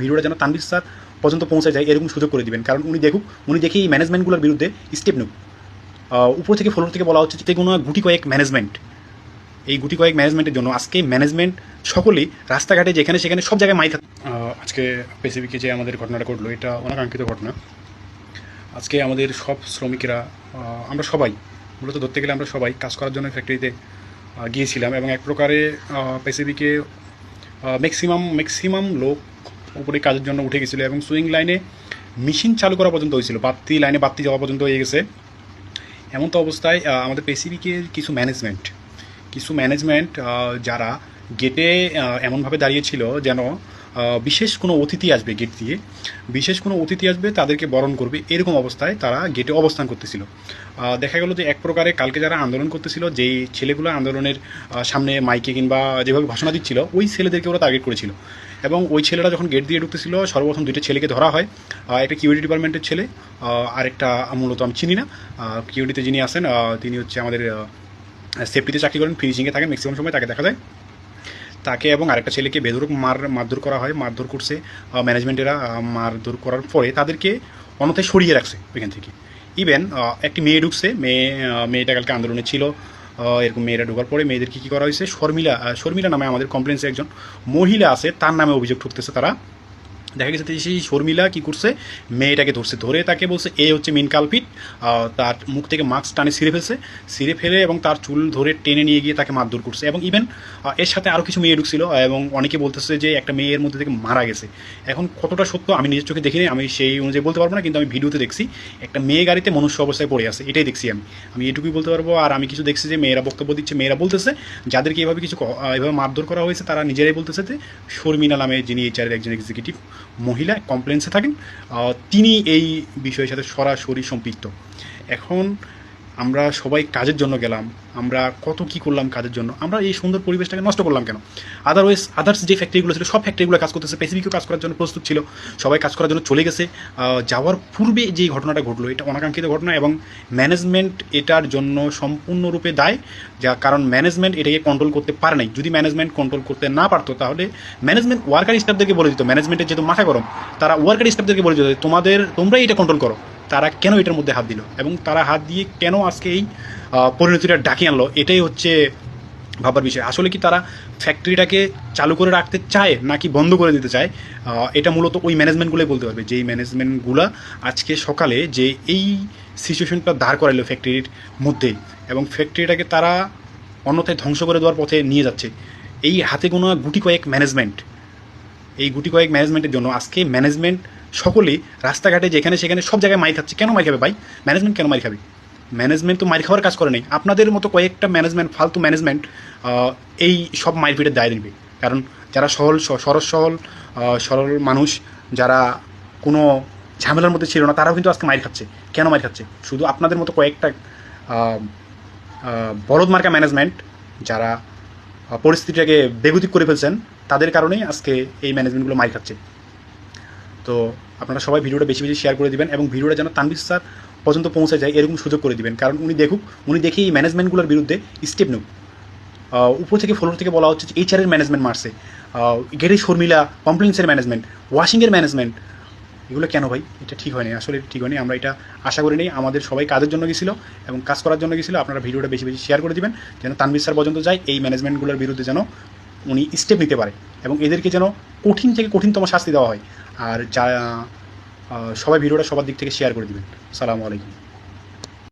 ভিডিওটা যেন তানবির স্যার পর্যন্ত পৌঁছে যায়, এরকম সুযোগ করে দিবেন। কারণ উনি দেখুক, উনি দেখে এই ম্যানেজমেন্টগুলোর বিরুদ্ধে স্টেপ নেব। উপর থেকে ফলোর থেকে বলা হচ্ছে যে কোনো গুটি কয়েক ম্যানেজমেন্ট এই গুটি কয়েক ম্যানেজমেন্টের জন্য আজকে ম্যানেজমেন্ট সকলেই রাস্তাঘাটে যেখানে সেখানে সব জায়গায় মাইক আজকে পেসিফিকে যে আমাদের ঘটনাটা ঘটলো, এটা অনাকাঙ্ক্ষিত ঘটনা। আজকে আমাদের সব শ্রমিকেরা আমরা সবাই, মূলত ধরতে গেলে আমরা সবাই কাজ করার জন্য ফ্যাক্টরিতে গিয়েছিলাম এবং এক প্রকারে পেসিফিকে ম্যাক্সিমাম ম্যাক্সিমাম লোক উপরে কাজের জন্য উঠে গেছিল এবং সুইং লাইনে মেশিন চালু করা পর্যন্ত হয়েছিল। বাতি, লাইনে বাতি যাওয়া পর্যন্ত হয়ে গেছে। এমন তো অবস্থায় আমাদের পেসিফিকের কিছু ম্যানেজমেন্ট কিছু ম্যানেজমেন্ট যারা গেটে এমনভাবে দাঁড়িয়েছিল যেন বিশেষ কোনো অতিথি আসবে গেট দিয়ে বিশেষ কোনো অতিথি আসবে তাদেরকে বরণ করবে এরকম অবস্থায় তারা গেটে অবস্থান করতেছিল। দেখা গেল যে এক প্রকারে কালকে যারা আন্দোলন করতেছিল যেই ছেলেগুলো আন্দোলনের সামনে মাইকে কিংবা যেভাবে ঘোষণা দিচ্ছিল ওই ছেলেদেরকে ওরা টার্গেট করেছিল। এবং ওই ছেলেরা যখন গেট দিয়ে ঢুকতেছিল সর্বপ্রথম দুইটা ছেলেকে ধরা হয়। একটা কিউরিটি ডিপার্টমেন্টের ছেলে আহ, আরেকটা মূলত আমি চিনি না। কিউরিটিতে যিনি আসেন তিনি হচ্ছে আমাদের সেফটিতে চাকরি করেন ফিনিশিংয়ে থাকেন ম্যাক্সিমাম সময় তাকে দেখা যায়। তাকে এবং আরেকটা ছেলেকে বেদরক মার, মারধর করা হয়, মারধর করছে ম্যানেজমেন্টেরা মারধর করার পরে তাদেরকে অনথায় সরিয়ে রাখছে ওইখান থেকে। ইভেন একটি মেয়ে ঢুকছে, মেয়ে মেয়েটা কালকে আন্দোলনে ছিল এরকম মেয়েরা ঢোকার পরে মেয়েদেরকে কী করা হয়েছে? শর্মিলা শর্মিলা নামে আমাদের কমপ্লেন্সে একজন মহিলা আছে, তার নামে অভিযোগ ঠুকতেছে তারা। দেখা গেছে সেই শর্মিলা কি করছে, মেয়েটাকে ধরছে, ধরে তাকে বলছে, এ হচ্ছে মেন কালপিট তার মুখ থেকে মাস্ক টানে ছিঁড়ে ফেলছে, ছিঁড়ে ফেলে এবং তার চুল ধরে টেনে নিয়ে গিয়ে তাকে মারধর করছে এবং ইভেন এর সাথে আরও কিছু মেয়ে ঢুকছিল এবং অনেকে বলতেছে যে একটা মেয়ের মধ্যে থেকে মারা গেছে। এখন কতটা সত্য আমি নিজের চোখে দেখিনি, আমি সেই অনুযায়ী বলতে পারব না, কিন্তু আমি ভিডিওতে দেখছি একটা মেয়ে গাড়িতে মনুষ্য অবস্থায় পড়ে আছে, এটাই দেখছি আমি। আমি এটুকুই বলতে পারব আর আমি কিছু দেখছি যে মেয়েরা বক্তব্য দিচ্ছে, মেয়েরা বলতেছে, যাদেরকে এভাবে কিছু এভাবে মারধর করা হয়েছে তারা নিজেরাই বলতেছে যে শর্মিনা নামে যিনি এইচআরের একজন এক্সিকিউটিভ মহিলা কমপ্লেন্সে থাকেন তিনি এই বিষয়ের সাথে সরাসরি সম্পৃক্ত। এখন আমরা সবাই কাজের জন্য গেলাম, আমরা কত কি করলাম কাজের জন্য, আমরা এই সুন্দর পরিবেশটাকে নষ্ট করলাম কেন? আদারওয়াইজ আদার্স যে ফ্যাক্টরিগুলো ছিল, সব ফ্যাক্টরিগুলো কাজ করতেছে স্পেসিফিকও কাজ করার জন্য প্রস্তুত ছিল, সবাই কাজ করার জন্য চলে গেছে। যাওয়ার পূর্বে যে ঘটনাটা ঘটলো, এটা অনাকাঙ্ক্ষিত ঘটনা এবং ম্যানেজমেন্ট এটার জন্য সম্পূর্ণরূপে দায়, যা কারণ ম্যানেজমেন্ট এটাকে কন্ট্রোল করতে পারে নাই। যদি ম্যানেজমেন্ট কন্ট্রোল করতে না পারতো, তাহলে ম্যানেজমেন্ট ওয়ার্কার স্টাফদেরকে বলে দিত ম্যানেজমেন্টের যেহেতু মাথা গরম, তারা ওয়ার্কার স্টাফদেরকে বলে দিত তোমাদের, তোমরাই এটা কন্ট্রোল করো। তারা কেন এটার মধ্যে হাত দিল? এবং তারা হাত দিয়ে কেন আজকে এই পরিণতিটা ডাকিয়ে আনলো? এটাই হচ্ছে ভাবার বিষয়। আসলে কি তারা ফ্যাক্টরিটাকে চালু করে রাখতে চায় নাকি বন্ধ করে দিতে চায়? এটা মূলত ওই ম্যানেজমেন্টগুলোই বলতে পারবে। যেই ম্যানেজমেন্টগুলো আজকে সকালে যে এই সিচুয়েশনটা দাঁড় করাইলো ফ্যাক্টরির মধ্যে এবং ফ্যাক্টরিটাকে তারা অন্যথায় ধ্বংস করে দেওয়ার পথে নিয়ে যাচ্ছে। এই হাতে গোনা গুটি কয়েক ম্যানেজমেন্ট এই গুটি কয়েক ম্যানেজমেন্টের জন্য আজকে ম্যানেজমেন্ট সকলেই রাস্তাঘাটে যেখানে সেখানে সব জায়গায় মাই খাচ্ছে। কেন মাই খাবে ভাই? ম্যানেজমেন্ট কেন মাই খাবে? ম্যানেজমেন্ট তো মার খাওয়ার কাজ করে নেই। আপনাদের মতো কয়েকটা ম্যানেজমেন্ট ফালতু ম্যানেজমেন্ট এই সব মারপিটের দায় নেবে। কারণ যারা সহল স- সরল সহল সরল মানুষ, যারা কোনো ঝামেলার মধ্যে ছিল না, তারাও কিন্তু আজকে মাইর খাচ্ছে। কেন মাইর খাচ্ছে? শুধু আপনাদের মতো কয়েকটা বলদ মার্কা ম্যানেজমেন্ট যারা পরিস্থিতিটাকে বেগুতিক করে ফেলছেন, তাদের কারণেই আজকে এই ম্যানেজমেন্টগুলো মাইর খাচ্ছে। তো আপনারা সবাই ভিডিওটা বেশি বেশি শেয়ার করে দিবেন এবং ভিডিওটা যেন তানবির স্যার পর্যন্ত পৌঁছে যায়, এরকম সুযোগ করে দিবেন। কারণ উনি দেখুক, উনি দেখে এই ম্যানেজমেন্টগুলোর বিরুদ্ধে স্টেপ নেব। উপর থেকে ফ্লোর থেকে বলা হচ্ছে যে এইচআরের ম্যানেজমেন্ট মারছে। গেটে শর্মিলা কমপ্লেন্সের ম্যানেজমেন্ট ওয়াশিংয়ের ম্যানেজমেন্ট এগুলো কেন ভাই? এটা ঠিক হয়নি, আসলে ঠিক হয়নি। আমরা এটা আশা করি নেই, আমাদের সবাই কাজের জন্য গেছিল এবং কাজ করার জন্য গেছিল। আপনারা ভিডিওটা বেশি বেশি শেয়ার করে দিবেন, যেন তানবির স্যার পর্যন্ত যায়, এই ম্যানেজমেন্টগুলোর বিরুদ্ধে যেন উনি স্টেপ নিতে পারে এবং এদেরকে যেন কঠিন থেকে কঠিনতম শাস্তি দেওয়া হয়। আর যা সবাই ভিডিওটা সবার দিক থেকে শেয়ার করে দেবেন। সালামু আলাইকুম।